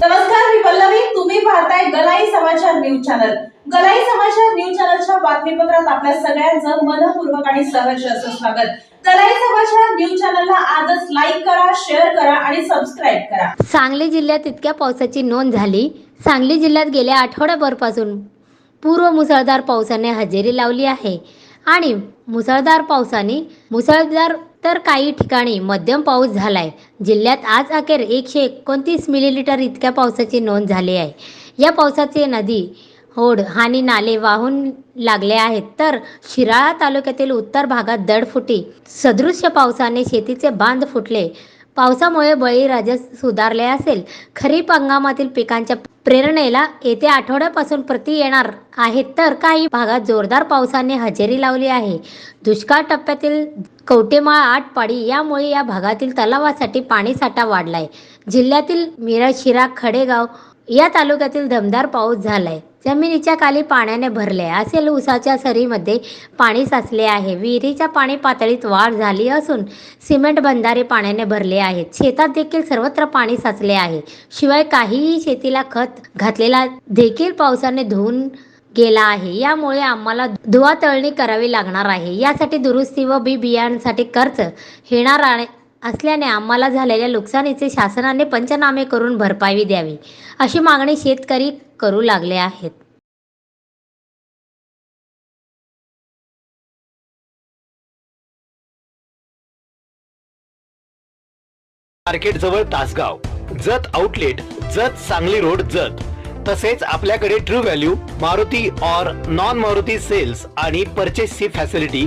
नमस्कार मी पल्लवी. तुम्ही पाहताय गलाई समाचार न्यूज चॅनल. गलाई समाचार न्यूज चॅनलच्या बातमीपत्रात आपल्या सगळ्यांचं मनपूर्वक आणि सहर्ष असं स्वागत. गलाई समाचार न्यूज चॅनलला आजच लाईक करा शेअर करा आणि सबस्क्राईब करा. सांगली जिल्ह्यात इतक्या पावसाची नोंद झाली. सांगली जिल्ह्यात गेल्या आठवड्याभरपासून पूर्व मुसळधार पावसाने हजेरी लावली आहे. आणि मुसळधार पावसाने मुसळधार तर काही ठिकाणी मध्यम पाऊस झालाय. जिल्ह्यात आज अखेर एकशे एकोणतीस मिलीलिटर इतक्या पावसाची नोंद झाली आहे. या पावसाचे नदी होड आणि नाले वाहून लागले आहेत. तर शिराळा तालुक्यातील उत्तर भागात दडफुटी सदृश्य पावसाने शेतीचे बांध फुटले. पावसामुळे बळीराजा सुधारले असेल. खरीप हंगामातील पिकांच्या प्रेरणेला येत्या आठवड्यापासून प्रती येणार आहेत तर काही भागात जोरदार पावसाने हजेरी लावली आहे. दुष्काळ टप्प्यातील कवटेमाळ आटपाडी यामुळे या भागातील तलावासाठी पाणीसाठा वाढलाय. जिल्ह्यातील मिराशिरा खडेगाव या तालुक्यातील दमदार पाऊस झालाय. जमिनीच्या खाली पाण्याने भरले असेल उसाच्या सरीमध्ये पाणी साचले आहे. विहिरीच्या पाणी पातळीत वाढ झाली असून सिमेंट बंधारे पाण्याने भरले आहेत. शेतात देखील सर्वत्र पाणी साचले आहे. शिवाय काहीही शेतीला खत घातलेला देखील पावसाने धुवून गेला आहे. यामुळे आम्हाला धुवा तळणी करावी लागणार आहे. यासाठी दुरुस्ती व बी बियाणांसाठी खर्च येणार असल्याने आम्हाला झालेल्या नुकसानीचे शासनाने पंचनामे करून भरपाई द्यावी अशी मागणी शेतकरी करू लागले आहेत. मार्केट जवळ तासगाव जत आउटलेट जत सांगली रोड जत. तसेच आपल्याकडे ट्रू व्हॅल्यू मारुती और नॉन मारुती सेल्स आणि परचेसची facility